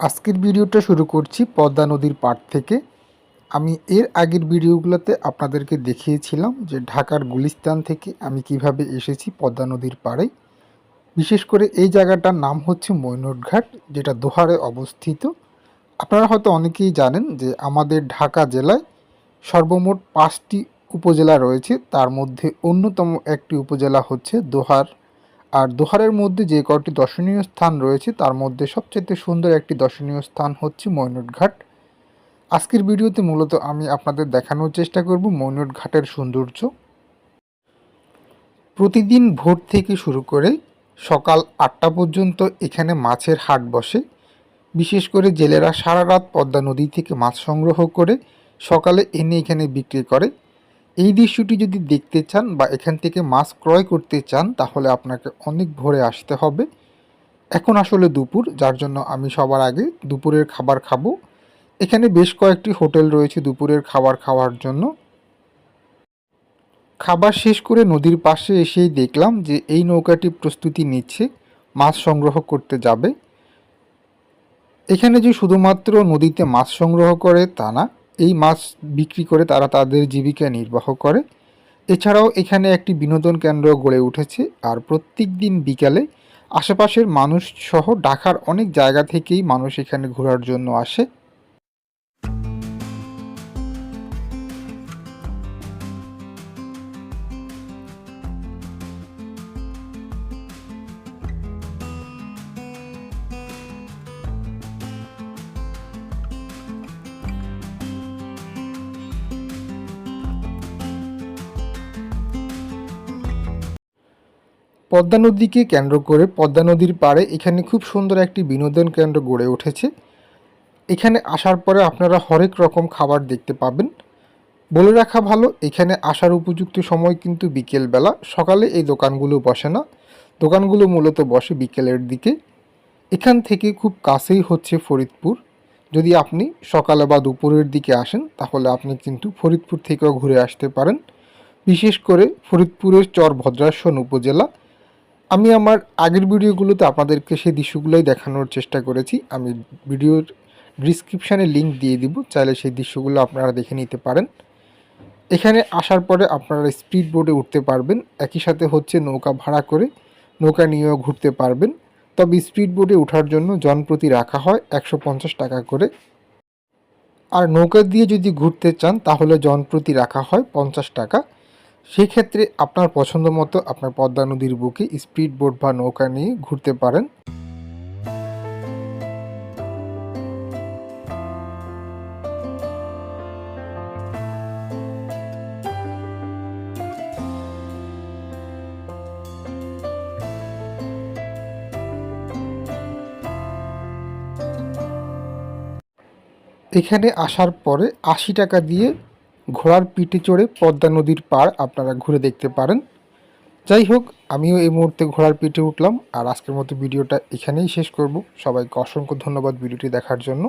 আজকের ভিডিওটা শুরু করছি পদ্মা নদীর পাড় থেকে। আমি এর আগের ভিডিওগুলোতে আপনাদেরকে দেখিয়েছিলাম যে ঢাকার গুলিস্তান থেকে আমি কীভাবে এসেছি পদ্মা নদীর পাড়ে। বিশেষ করে এই জায়গাটার নাম হচ্ছে মৈনটঘাট, যেটা দোহারে অবস্থিত। আপনারা হয়তো অনেকেই জানেন যে আমাদের ঢাকা জেলায় সর্বমোট পাঁচটি উপজেলা রয়েছে। তার মধ্যে অন্যতম একটি উপজেলা হচ্ছে দোহার। আর দোহারের মধ্যে যে কটি দর্শনীয় স্থান রয়েছে, তার মধ্যে সবচেয়ে সুন্দর একটি দর্শনীয় স্থান হচ্ছে মৈনটঘাট আজকের ভিডিওতে মূলত আমি আপনাদের দেখানোর চেষ্টা করব মৈনটঘাটের সৌন্দর্য। প্রতিদিন ভোর থেকে শুরু করে সকাল আটটা পর্যন্ত এখানে মাছের হাট বসে। বিশেষ করে জেলেরা সারা রাত পদ্মা নদী থেকে মাছ সংগ্রহ করে সকালে এনে এখানে বিক্রি করে। এই দৃশ্যটি যদি দেখতে চান বা এখান থেকে মাছ ক্রয় করতে চান, তাহলে আপনাকে অনেক ভোরে আসতে হবে। এখন আসলে দুপুর, যার জন্য আমি সবার আগে দুপুরের খাবার খাব। এখানে বেশ কয়েকটি হোটেল রয়েছে দুপুরের খাবার খাওয়ার জন্য। খাবার শেষ করে নদীর পাশে এসেই দেখলাম যে এই নৌকাটি প্রস্তুতি নিচ্ছে, মাছ সংগ্রহ করতে যাবে। এখানে যে শুধুমাত্র নদীতে মাছ সংগ্রহ করে তা না এই মাছ বিক্রি করে তারা তাদের জীবিকা নির্বাহ করে। এছাড়াও এখানে একটি বিনোদন কেন্দ্র গড়ে উঠেছে আর প্রত্যেক দিন বিকালে আশেপাশের মানুষ সহ ঢাকার অনেক জায়গা থেকেই মানুষ এখানে ঘোরার জন্য আসে। পদ্মা নদীকে কেন্দ্র করে পদ্মা নদীর পাড়ে এখানে খুব সুন্দর একটি বিনোদন কেন্দ্র গড়ে উঠেছে। এখানে আসার পরে আপনারা হরেক রকম খাবার দেখতে পাবেন। বলে রাখা ভালো, এখানে আসার উপযুক্ত সময় কিন্তু বিকেলবেলা। সকালে এই দোকানগুলো বসে না। দোকানগুলো মূলত বসে বিকেলের দিকে। এখান থেকে খুব কাছেই হচ্ছে ফরিদপুর। যদি আপনি সকালে বা দুপুরের দিকে আসেন, তাহলে আপনি কিন্তু ফরিদপুর থেকেও ঘুরে আসতে পারেন। বিশেষ করে ফরিদপুরের চর ভদ্রাসন উপজেলা। আমি আমার আগের ভিডিওগুলোতে আপনাদেরকে সেই দৃশ্যগুলোই দেখানোর চেষ্টা করেছি। আমি ভিডিওর ডিসক্রিপশানে লিঙ্ক দিয়ে দিব, চাইলে সেই দৃশ্যগুলো আপনারা দেখে নিতে পারেন। এখানে আসার পরে আপনারা স্পিড বোটে উঠতে পারবেন। একই সাথে হচ্ছে নৌকা ভাড়া করে নৌকা নিয়েও ঘুরতে পারবেন। তবে স্পিড বোটে ওঠার জন্য জনপ্রতি রাখা হয় একশো পঞ্চাশ টাকা করে। আর নৌকা দিয়ে যদি ঘুরতে চান, তাহলে জনপ্রতি রাখা হয় পঞ্চাশ টাকা। সেক্ষেত্রে আপনার পছন্দ মতো আপনার পদ্মা নদীর বুকে স্পিড বোট বা নৌকা নিয়ে ঘুরতে পারেন। এখানে আসার পরে আশি টাকা দিয়ে ঘোড়ার পিঠে চড়ে পদ্মা নদীর পাড় আপনারা ঘুরে দেখতে পারেন। যাই হোক, আমিও এই মুহূর্তে ঘোড়ার পিঠে উঠলাম আর আজকের মতো ভিডিওটা এখানেই শেষ করব। সবাইকে অসংখ্য ধন্যবাদ ভিডিওটি দেখার জন্য।